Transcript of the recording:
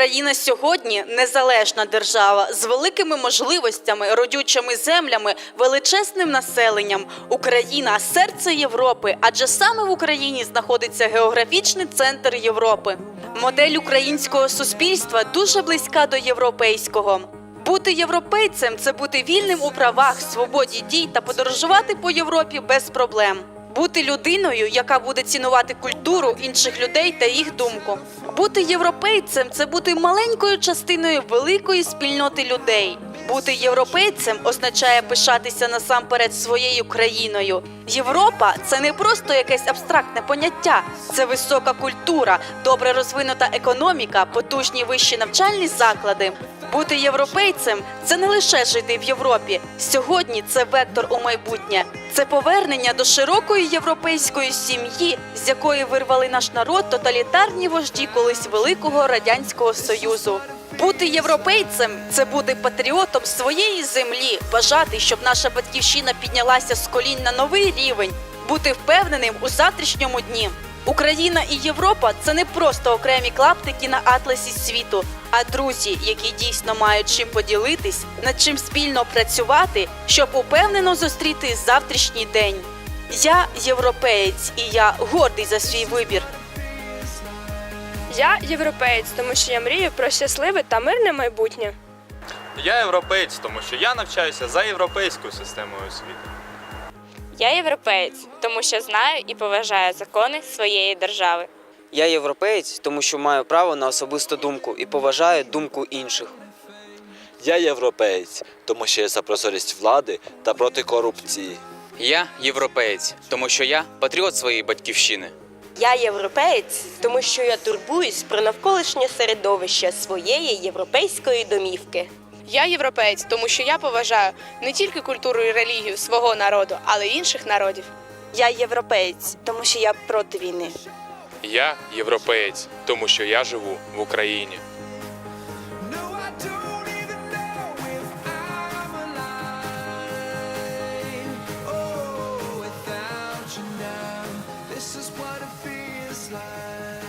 Україна сьогодні незалежна держава з великими можливостями, родючими землями, величезним населенням. Україна серце Європи, адже саме в Україні знаходиться географічний центр Європи. Модель українського суспільства дуже близька до європейського. Бути європейцем це бути вільним у правах, свободі дій та подорожувати по Європі без проблем. Бути людиною, яка буде цінувати культуру інших людей та їх думку. Бути європейцем це бути маленькою частиною великої спільноти людей. Бути європейцем означає пишатися насамперед своєю країною. Європа це не просто якесь абстрактне поняття, це висока культура, добре розвинута економіка, потужні вищі навчальні заклади. Бути європейцем це не лише жити в Європі. Сьогодні це вектор у майбутнє. Це повернення до широкої європейської сім'ї, з якої вирвали наш народ тоталітарні вожді колись великого радянського союзу. Бути європейцем це бути патріотом своєї землі, бажати, щоб наша батьківщина піднялася з колін на новий рівень, бути впевненим у завтрашньому дні. Україна і Європа це не просто окремі клаптики на атласі світу, а друзі, які дійсно мають чим поділитись, над чим спільно працювати, щоб упевнено зустріти завтрашній день. Я європеєць, і я гордий за свій вибір. Я європеєць, тому що я мрію про щасливе та мирне майбутнє. Я європеєць, тому що я навчаюся за європейською системою освіти. Я європеєць, тому що знаю і поважаю закони своєї держави. Я європеєць, тому що маю право на особисту думку і поважаю думку інших. Я європеєць, тому що я за прозорість влади та проти корупції. Я європеєць, тому що я патріот своєї батьківщини. Я європеєць, тому що я турбуюсь про навколишнє середовище своєї європейської домівки. Я європеєць, тому що я поважаю не тільки культуру і релігію свого народу, але й інших народів. Я європеєць, тому що я проти війни. Я європеєць, тому що я живу в Україні. This is what it feels like.